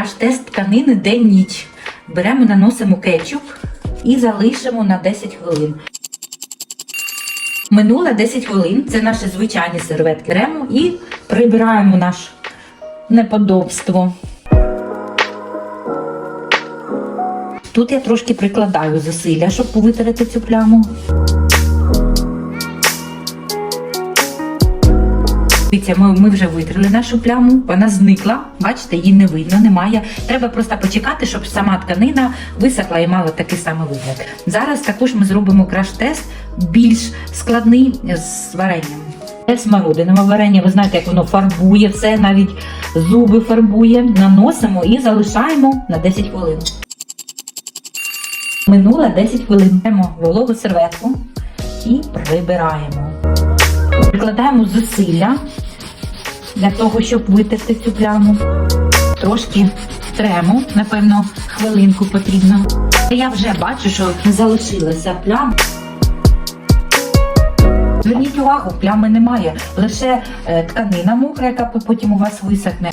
краш-тест тканини день-ніч. Беремо, наносимо кетчуп і залишимо на 10 хвилин. Минуло 10 хвилин, це наші звичайні серветки. Беремо і прибираємо наше неподобство. Тут я трошки прикладаю зусилля, щоб витерти цю пляму. Дивіться, ми, ми вже витрили нашу пляму, вона зникла. Бачите, її не видно, немає. Треба просто почекати, щоб сама тканина висохла і мала такий самий вигляд. Зараз також ми зробимо краш-тест більш складний з варенням. Смородинове варення, ви знаєте, як воно фарбує все, навіть зуби фарбує. Наносимо і залишаємо на 10 хвилин. Минуло 10 хвилин. Беремо вологу серветку і прибираємо. Прикладаємо зусилля для того, щоб витерти цю пляму. Трошки трему, напевно, хвилинку потрібно. Я вже бачу, що залишилася пляма. Зверніть увагу, плями немає. Лише е, тканина мокра, яка потім у вас висохне.